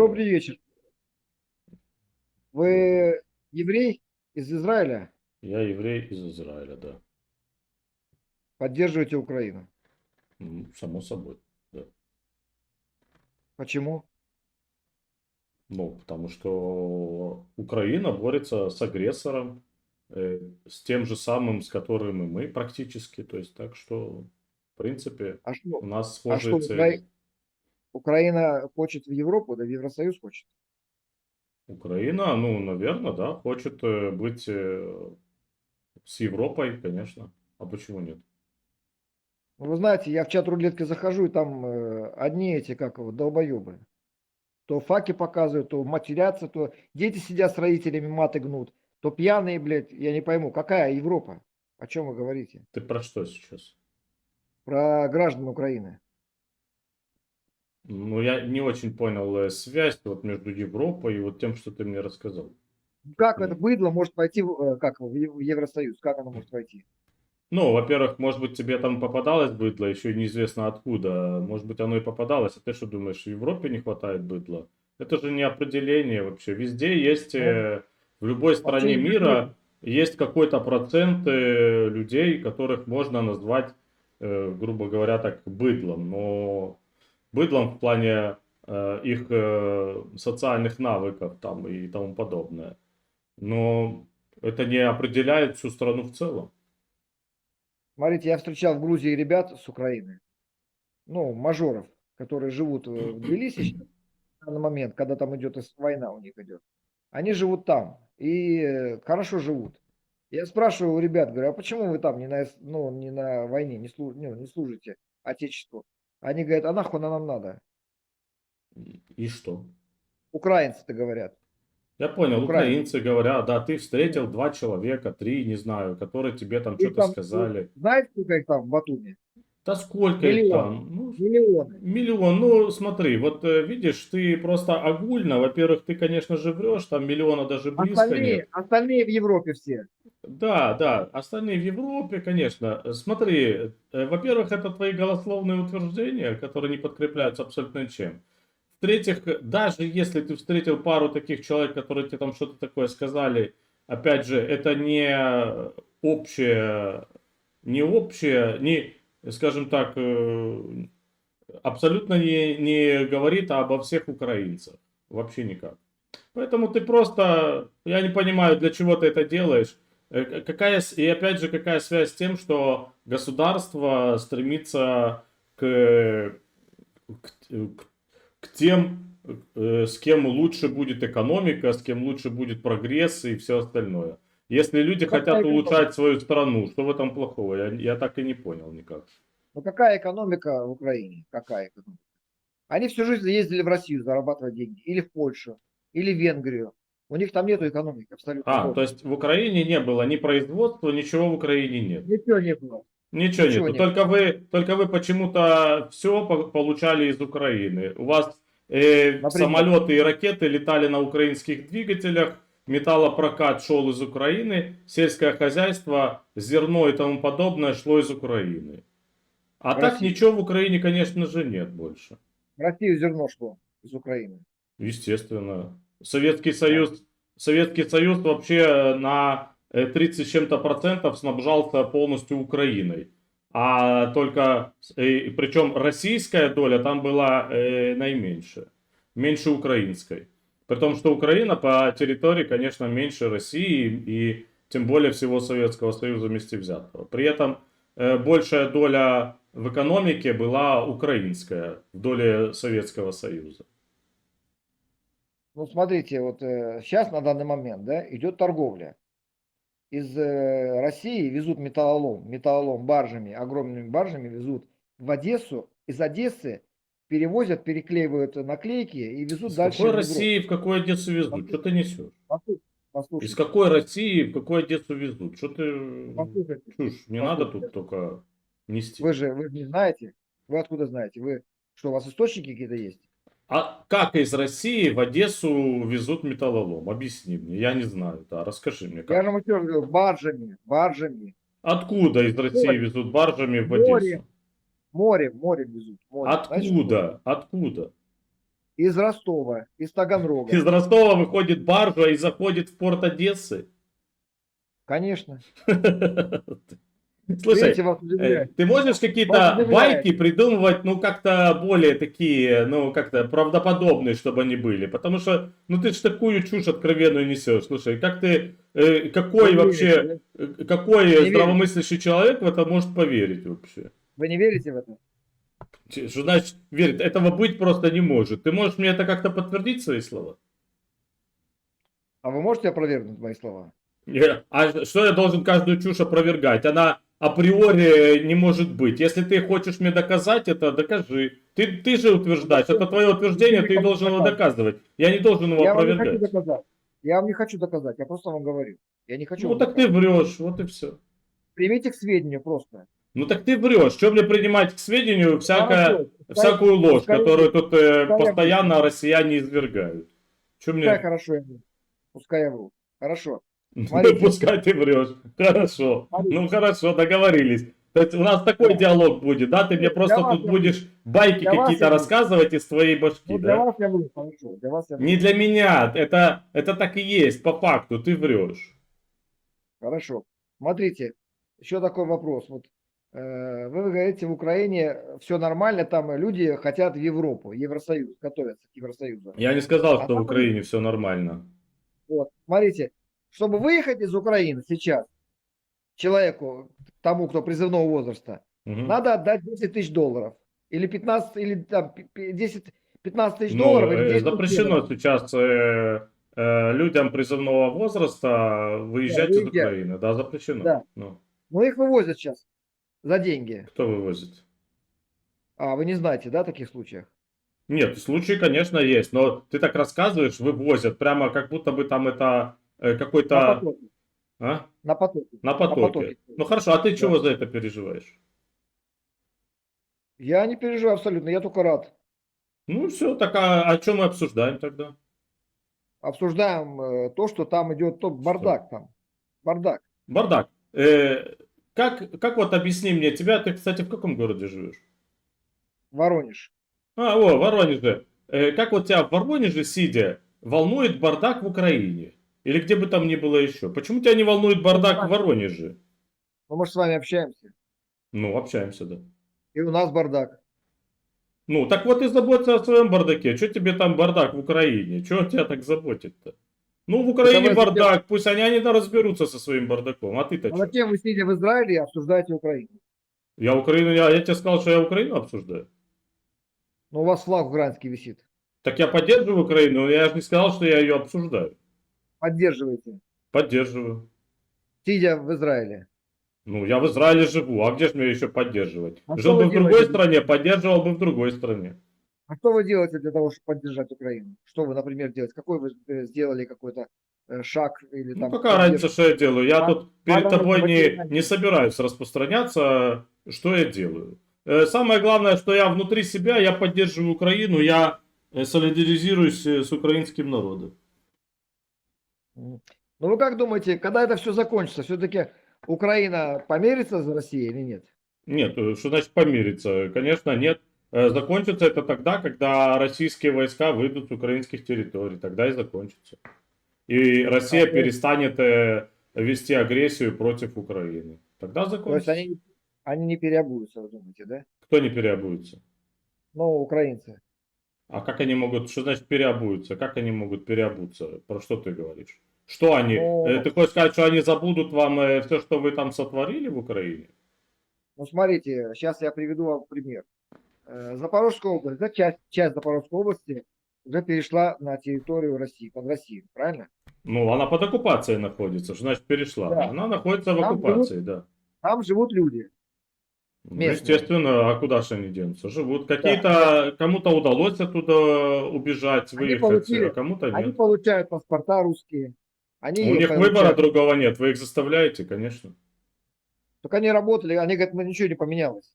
Добрый вечер. Вы еврей из Израиля? Я еврей из Израиля, да. Поддерживаете Украину? Само собой. Почему? Ну, потому что Украина борется с агрессором, э, с тем же самым, с которым и мы практически. То есть, так что, в принципе, А что, у нас а схожие что цели. Укра- Украина хочет в Европу, да в Евросоюз хочет? Украина, ну, наверное, да, хочет э, быть э, с Европой, конечно. А почему нет? Ну, Вы знаете, я в чат рулетки захожу, и там э, одни эти, как его, долбоебы. То факи показывают, то матерятся, то дети сидят с родителями, маты гнут, то пьяные, блядь, я не пойму, какая Европа? О чем вы говорите? Ты про что сейчас? Про граждан Украины. Ну, я не очень понял э, связь вот между Европой и вот тем, что ты мне рассказал. Как это Мгм. быдло может пойти э, как, в Ев- в Евросоюз? Как оно может войти? Ну, во-первых, может быть, тебе там попадалось быдло, еще неизвестно откуда. Может быть, оно и попадалось. А ты что думаешь, в Европе не хватает быдла? Это же не определение вообще. Везде есть, э, в любой стране мира есть какой-то процент людей, которых можно назвать, грубо говоря, так, быдлом. Но быдлом в плане э, их э, социальных навыков там и тому подобное. Но это не определяет всю страну в целом. Смотрите, я встречал в Грузии ребят с Украины, ну, мажоров, которые живут э, в Тбилиси в данный момент, когда там идет война у них идет. Они живут там и хорошо живут. Я спрашиваю у ребят, говорю, а почему вы там не на, ну, не на войне, не, слу- ну, не служите Отечеству? Они говорят, а нахуй оно нам надо? И что? Украинцы-то говорят. Я понял, Украина. украинцы говорят, да, ты встретил два человека, три, не знаю, которые тебе там что-то сказали. Знаете, сколько их там в Батуми? Да сколько их Миллион. там? Ну, Миллионы. миллион. Ну, смотри, вот э, видишь, ты просто огульно, во-первых, ты, конечно же, врешь, там миллиона даже близко Остальные, нет. остальные в Европе все. Да, да, остальные в Европе, конечно. Смотри, э, во-первых, это твои голословные утверждения, которые не подкрепляются абсолютно ничем. В-третьих, даже если ты встретил пару таких человек, которые тебе там что-то такое сказали, опять же, это не общее, не общее, не, скажем так, э, абсолютно не, не говорит обо всех украинцах. Вообще никак. Поэтому ты просто, я не понимаю, для чего ты это делаешь. Э, Какая, и опять же, какая связь с тем, что государство стремится к, к, к- к тем, э, с кем лучше будет экономика, с кем лучше будет прогресс и все остальное. Если люди Какая хотят улучшать свою страну, что в этом плохого? Я, я так и не понял никак. Ну какая экономика в Украине? Какая экономика? Они всю жизнь ездили в Россию зарабатывать деньги. Или в Польшу, или в Венгрию. У них там нету экономики абсолютно. А, то есть в Украине не было ни производства, ничего в Украине нет. Ничего не было. Ничего, Ничего нету. нет. Только вы, только вы почему-то все получали из Украины. У вас э, Например? самолеты и ракеты летали на украинских двигателях, металлопрокат шел из Украины, сельское хозяйство, зерно и тому подобное шло из Украины. А В так ничего в Украине, конечно же, нет больше. В Россию зерно шло из Украины. Естественно. Советский Союз, Советский Союз вообще на э, 30 с чем-то процентов снабжался полностью Украиной. А только, э, причем российская доля там была э, наименьшая. Меньше украинской. При том, что Украина по территории, конечно, меньше России и тем более всего Советского Союза вместе взятого. При этом э, большая доля в экономике была украинская в доле Советского Союза. Ну смотрите, вот э, сейчас на данный момент да, идет торговля. Из э, России везут металлолом, металлолом баржами, огромными баржами везут в Одессу. Из Одессы перевозят, переклеивают наклейки и везут Из дальше. какой в Европу. России в какую Одессу везут? Что ты несешь? Послушайте, послушайте. Из какой России в какую Одессу везут? Что ты... Послушайте. Чушь, не надо тут только нести. Вы же вы же не знаете. Вы откуда знаете? Вы что, у вас источники какие-то есть? А как из России в Одессу везут металлолом? Объясни мне, я не знаю. Да, расскажи мне. Я Как. же вам еще говорю, баржами, баржами. Откуда из России Море. везут баржами в Море. Одессу? Море, море везут. Море. Знаете, что Откуда? Откуда? из Ростова, из Таганрога. Из Ростова выходит баржа и заходит в порт Одессы. Конечно. Слушай, э, ты можешь какие-то байки придумывать, ну, как-то более такие, ну, как-то правдоподобные, чтобы они были? Потому что, ну, ты ж такую чушь откровенную несешь. Слушай, как ты, э, какой не вообще, верите, э, какой верите. здравомыслящий человек в это может поверить вообще? Вы не верите в это? Что значит верит? Этого быть просто не может. Ты можешь мне это как-то подтвердить, свои слова? А вы можете опровергнуть мои слова? А что я должен каждую чушь опровергать? Она априори не может быть. Если ты хочешь мне доказать это, докажи. Ты, ты же утверждаешь. Это твое утверждение, ты должен его доказывать. Я не должен его Я вам не хочу опровергать. Я вам не хочу доказать, я просто вам говорю. Я не хочу. Ну так ты доказать. врешь, вот и все. Примите к сведению просто. Ну так ты врешь. Что мне принимать к сведению всякое, пускай- всякую ложь, пускай- которую тут э, пускай постоянно россияне извергают? Что Пускай мне... хорошо я вру. Пускай я вру. Хорошо. Смотрите. Пускай ты врешь. Хорошо. Смотрите. Ну хорошо, договорились. То есть у нас такой диалог будет, да? Ты мне Для просто вас тут я- будешь байки для вас какие-то я- рассказывать из твоей башки, Ну, для да? вас я вру, хорошо. Для вас я вру. Не для меня. Это, это так и есть, по факту. Ты врешь. Хорошо. Смотрите, еще такой вопрос. Вот э, вы говорите, в Украине все нормально, там люди хотят в Европу, Евросоюз, готовятся к Евросоюзу. Я не сказал, А что в Украине все нормально. Вот, смотрите, чтобы выехать из Украины сейчас человеку, тому, кто призывного возраста, Мгм. надо отдать 10 тысяч долларов. Или 15, или там, пи- пи- 10, 15 тысяч Ну, долларов. или э, 10 тысяч запрещено евро. сейчас э, э, людям призывного возраста выезжать из выезжать. Украины. Да, запрещено. Да. Ну, Ну, их вывозят сейчас за деньги. кто вывозит? А, вы не знаете, да, таких случаев? Нет, случаи, конечно, есть, но ты так рассказываешь, вывозят, прямо как будто бы там это э, На какой-то... потоке. А? На потоке. На потоке. потоке. Ну хорошо, а ты чего за это переживаешь? Я не переживаю абсолютно, я только рад. Ну все, так а о чем мы обсуждаем тогда? Обсуждаем э, то, что там идет то бардак там. Бардак. Бардак. Э, как, как вот объясни мне, тебя, ты, кстати, в каком городе живешь? Воронеж. А, о, в Воронеже. Э, как вот тебя в Воронеже, сидя, волнует бардак в Украине? Или где бы там ни было еще? Почему тебя не волнует бардак в Воронеже? Ну, мы же с вами общаемся. Ну, общаемся, да. И у нас бардак. Ну, так вот и заботься о своем бардаке. Что тебе там бардак в Украине? Что тебя так заботит-то? Ну, в Украине вы бардак, пусть они, они да разберутся со своим бардаком. А ты-то А зачем вы сидя в Израиле и обсуждаете Украину? Я Украину, я, я тебе сказал, что я Украину обсуждаю. Ну, у вас флаг украинский висит. Так я поддерживаю Украину, но я же не сказал, что я ее обсуждаю. Поддерживаете. Поддерживаю. Сидя в Израиле. Ну, я в Израиле живу, а где же мне еще поддерживать? А Жил бы в другой стране, поддерживал бы в другой стране. А что вы делаете для того, чтобы поддержать Украину? Что вы, например, делаете? Какой вы э, сделали какой-то э, шаг или Ну, там... какая разница, что я делаю? Я А- тут перед а тобой не, не собираюсь распространяться, что я делаю. Э, Самое главное, что я внутри себя, я поддерживаю Украину, я солидаризируюсь с украинским народом. Ну, вы как думаете, когда это все закончится, все-таки Украина помирится за Россией или нет? Нет, э, что значит помириться? Конечно, нет. Э, Закончится это тогда, когда российские войска выйдут с украинских территорий. Тогда и закончится. И Россия А, перестанет э, вести агрессию против Украины. Тогда То есть закончится. они, они не переобуются, вы думаете, да? Кто не переобуется? Ну, украинцы. А как они могут, что значит переобуются? Как они могут переобуться? Про что ты говоришь? Что они? Ну- Э, Ты хочешь сказать, что они забудут вам все, что вы там сотворили в Украине? Ну, смотрите, сейчас я приведу вам пример. Э, Запорожская область, да, часть, часть Запорожской области уже перешла на территорию России, под Россию, правильно? Ну, она под оккупацией находится. Что значит перешла? Да. Она находится в Там оккупации, да. Там живут люди. Ну, Местные. естественно, а куда же они денутся? Живут. Какие-то, кому-то удалось оттуда убежать, Они выехать, получили- а кому-то Они нет. получают паспорта русские. Они У них получают- выбора другого нет. Вы их заставляете, конечно. Только они работали, они говорят, мы ничего не поменялось.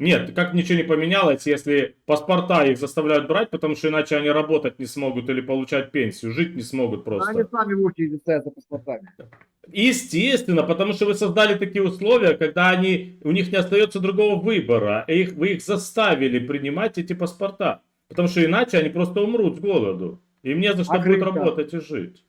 Нет, как ничего не поменялось, если паспорта их заставляют брать, потому что иначе они работать не смогут или получать пенсию, жить не смогут А Они просто. сами стоят за паспортами. Естественно, потому что вы создали такие условия, когда они, у них не остается другого выбора, и их, вы их заставили принимать эти паспорта. Потому что иначе они просто умрут с голоду. Им не за что А будет Крым работать и жить.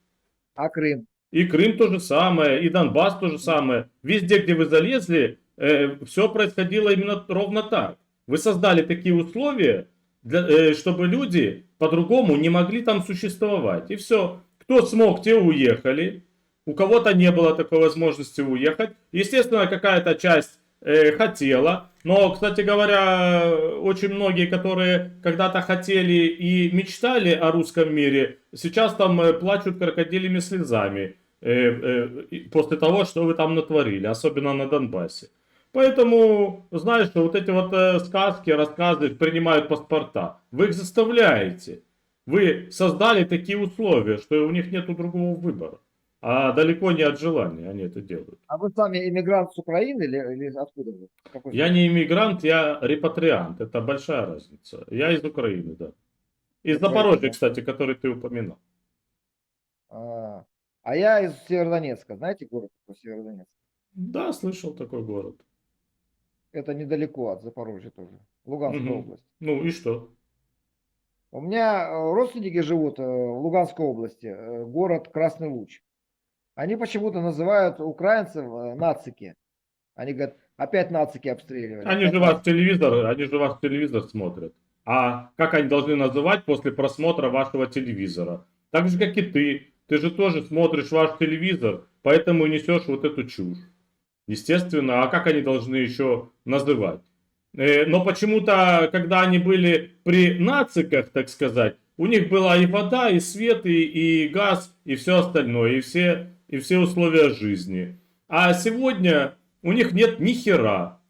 А Крым? И Крым то же самое, и Донбасс то же самое. Везде, где вы залезли, все происходило именно ровно так. Вы создали такие условия, для, э, чтобы люди по-другому не могли там существовать. И все. Кто смог, те уехали. У кого-то не было такой возможности уехать. Естественно, какая-то часть э, хотела. Но, кстати говоря, очень многие, которые когда-то хотели и мечтали о русском мире, сейчас там э, плачут крокодилями слезами э, э, после того, что вы там натворили, особенно на Донбассе. Поэтому, знаешь, вот эти вот э, сказки, рассказы принимают паспорта. Вы их заставляете. Вы создали такие условия, что у них нет другого выбора. А далеко не от желания они это делают. А вы сами иммигрант с Украины или, или откуда вы? Какой Я не иммигрант, я репатриант. Это большая разница. Я из Украины, да. Из Запорожья, кстати, который ты упоминал. А, а я из Северодонецка. Знаете город такой Северодонецк? Да, слышал такой город. Это недалеко от Запорожья тоже. Луганская Мгм. область. Ну и что? У меня э, родственники живут э, в Луганской области, э, город Красный Луч. Они почему-то называют украинцев нацики. Они говорят, опять нацики обстреливали. Они опять же вас нацики». телевизор, они же вас телевизор смотрят. А как они должны называть после просмотра вашего телевизора? Так же, как и ты. Ты же тоже смотришь ваш телевизор, поэтому несешь вот эту чушь. Естественно, а как они должны еще называть? Э, Но почему-то, когда они были при нациках, так сказать, у них была и вода, и свет, и, и газ, и все остальное, и все, и все условия жизни. А сегодня у них нет ни хера.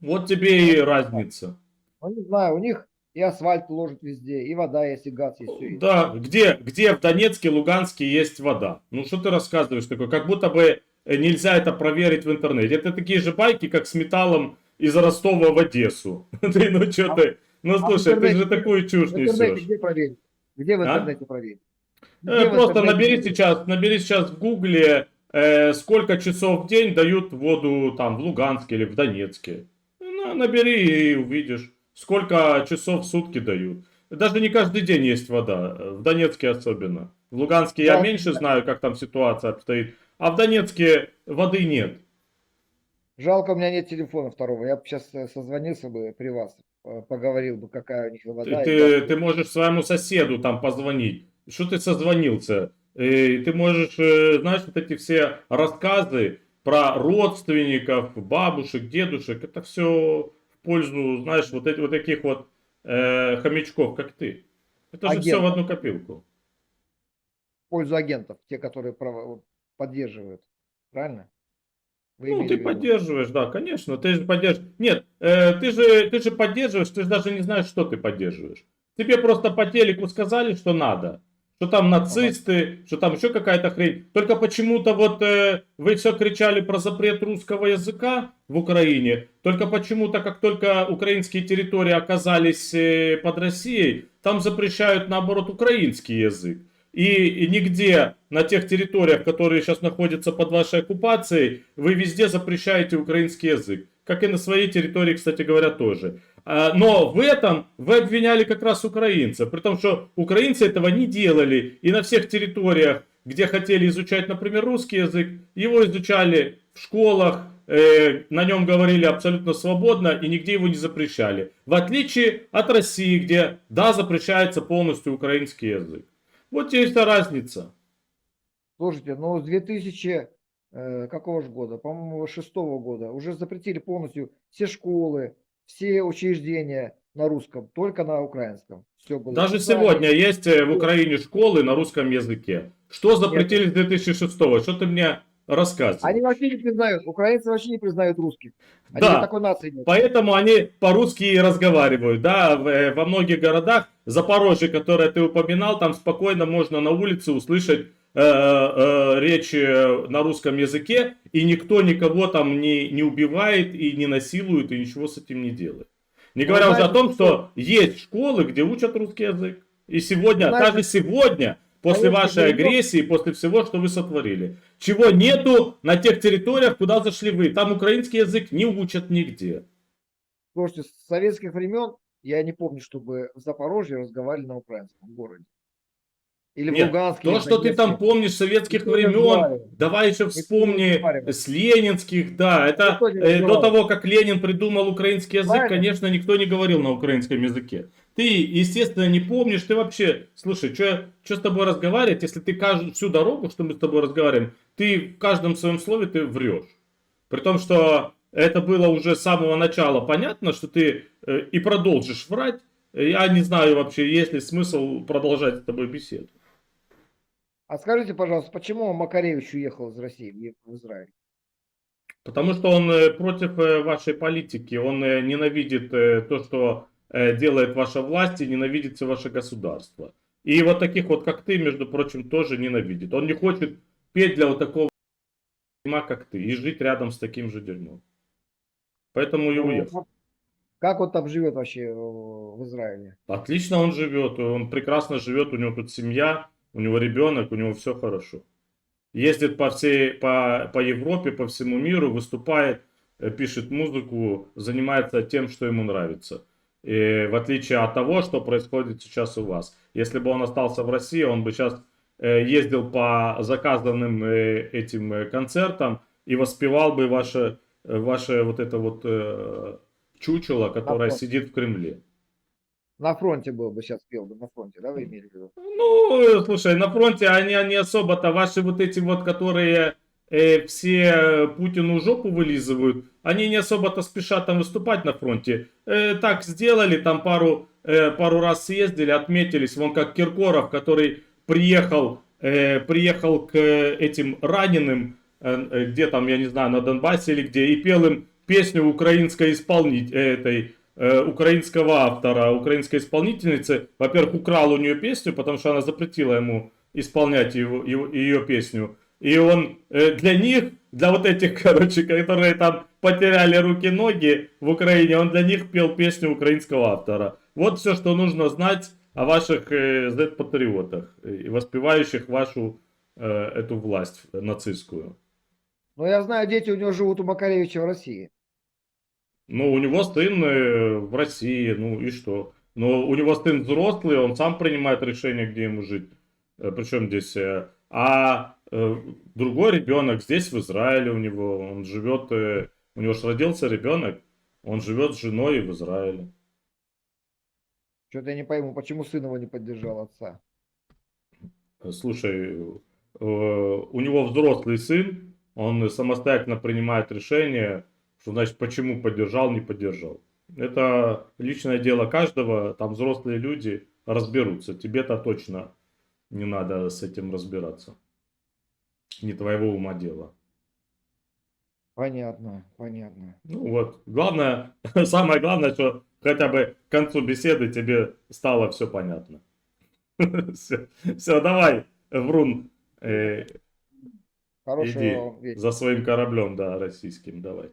Вот тебе и разница. Ну, не знаю, у них и асфальт ложат везде, и вода есть, и газ есть. есть. Да, где, где в Донецке, Луганске есть вода? Ну что ты рассказываешь такое? Как будто бы нельзя это проверить в интернете. Это такие же байки, как с металлом из Ростова в Одессу. Ты, ну что А- ты? Ну а слушай, ты же такую чушь несешь. где проверить? Где в А? интернете проверить? Где Э, Просто интернете набери сейчас, набери сейчас в гугле, э, сколько часов в день дают воду там в Луганске или в Донецке. Ну, набери и увидишь, сколько часов в сутки дают. Даже не каждый день есть вода, э, в Донецке особенно. В Луганске я Да. меньше знаю, как там ситуация обстоит, а в Донецке воды нет. Жалко, у меня нет телефона второго. Я бы сейчас созвонился бы при вас, э, поговорил бы, какая у них вода. и ты, газ. ты можешь своему соседу там позвонить. Что ты созвонился? Э, Ты можешь, э, знаешь, вот эти все рассказы про родственников, бабушек, дедушек, это все в пользу, знаешь, вот, эти, вот таких вот э, хомячков, как ты. Это же все в Агентов. одну копилку. В пользу агентов, те, которые поддерживают. Правильно? Вы Ну, ты поддерживаешь, да, конечно, ты же поддерживаешь. Нет, э, ты, же, ты же поддерживаешь, ты же даже не знаешь, что ты поддерживаешь. Тебе просто по телеку сказали, что надо. Что там нацисты, что там еще какая-то хрень. Только почему-то вот э, вы все кричали про запрет русского языка в Украине. Только почему-то, как только украинские территории оказались э, под Россией, там запрещают наоборот украинский язык. И, нигде на тех территориях, которые сейчас находятся под вашей оккупацией, вы везде запрещаете украинский язык. Как и на своей территории, кстати говоря, тоже. А, Но в этом вы обвиняли как раз украинцев. При том, что украинцы этого не делали. И на всех территориях, где хотели изучать, например, русский язык, его изучали в школах, э, на нем говорили абсолютно свободно и нигде его не запрещали. В отличие от России, где, да, запрещается полностью украинский язык. Вот вся разница. Слушайте, ну с 2000 э, какого же года? По-моему, шестого года уже запретили полностью все школы, все учреждения на русском, только на украинском. Все было. Даже сегодня есть э, в Украине школы на русском языке. Что запретили с 2006 Что ты мне рассказываешь? Они вообще не признают, украинцы вообще не признают русских. Они Да. такой нации нет. Поэтому они по-русски и разговаривают. Да, э, во многих городах, Запорожье, которое ты упоминал, там спокойно можно на улице услышать э, э, речь э, на русском языке, и никто никого там не, не убивает и не насилует, и ничего с этим не делает. Не Ну, говоря уже о том, что есть школы, где учат русский язык. И сегодня, даже сегодня, после вашей агрессии, после всего, что вы сотворили, чего нету на тех территориях, куда зашли вы. Там украинский язык не учат нигде. Слушайте, с советских времен я не помню, чтобы в Запорожье разговаривали на украинском городе. Или в Нет, Луганске. То, в что ты там помнишь советских времен, давай еще вспомни с ленинских, да, это э, до того, как Ленин придумал украинский язык, Правильно. конечно, никто не говорил на украинском языке. Ты, естественно, не помнишь, ты вообще, слушай, что с тобой разговаривать, если ты каждую всю дорогу, что мы с тобой разговариваем, ты в каждом своем слове ты врешь. При том, что это было уже с самого начала понятно, что ты э, и продолжишь врать. Я не знаю вообще, есть ли смысл продолжать с тобой беседу. А скажите, пожалуйста, почему Макаревич уехал из России в Израиль? Потому что он э, против э, вашей политики, он ненавидит то, что делает ваша власть, и ненавидит все ваше государство. И вот таких вот, как ты, между прочим, тоже ненавидит. Он не хочет петь для вот такого дерьма, как ты, и жить рядом с таким же дерьмом. Поэтому и Ну, уехал. Как он там живет вообще э, в Израиле? Отлично он живет, он прекрасно живет, у него тут семья, у него ребенок, у него все хорошо. Ездит по всей, по, по Европе, по всему миру, выступает, э, пишет музыку, занимается тем, что ему нравится. И в отличие от того, что происходит сейчас у вас. Если бы он остался в России, он бы сейчас э, ездил по заказанным э, этим э, концертам и воспевал бы ваше, э, ваше вот это вот э, чучело, которое сидит в Кремле. На фронте был бы сейчас пел бы, на фронте, да, вы имели в виду? Ну, э, слушай, на фронте они, они особо-то, ваши вот эти вот, которые э, все Путину жопу вылизывают, они не особо-то спешат там выступать на фронте. Э, так сделали, там пару, э, пару раз съездили, отметились, вон как Киркоров, который приехал, э, приехал к этим раненым, э, э, где там, я не знаю, на Донбассе или где, и пел им песню украинской исполнить этой э, украинского автора, украинской исполнительницы. Во-первых, украл у нее песню, потому что она запретила ему исполнять его, его- ее песню. И он э, для них, для вот этих, короче, которые там потеряли руки-ноги в Украине, он для них пел песню украинского автора. Вот все, что нужно знать о ваших э, Z-патриотах, э, и воспевающих вашу э, эту власть нацистскую. Но я знаю, дети у него живут у Макаревича в России. Ну, у него сын э, в России, ну и что? Но у него сын взрослый, он сам принимает решение, где ему жить. Причем здесь... э, А э, другой ребенок здесь, в Израиле у него, он живет... э, У него же родился ребенок, он живет с женой в Израиле. Что-то я не пойму, почему сын его не поддержал отца. Э, Слушай, э, у него взрослый сын, он самостоятельно принимает решение, что значит, почему поддержал, не поддержал. Это личное дело каждого, там взрослые люди разберутся. Тебе-то точно не надо с этим разбираться. Не твоего ума дело. Понятно, понятно. Ну вот, главное, самое главное, что хотя бы к концу беседы тебе стало все понятно. Все, все, давай, Врун, э, Хорошего Иди вечера. за своим кораблем, да, российским, давай.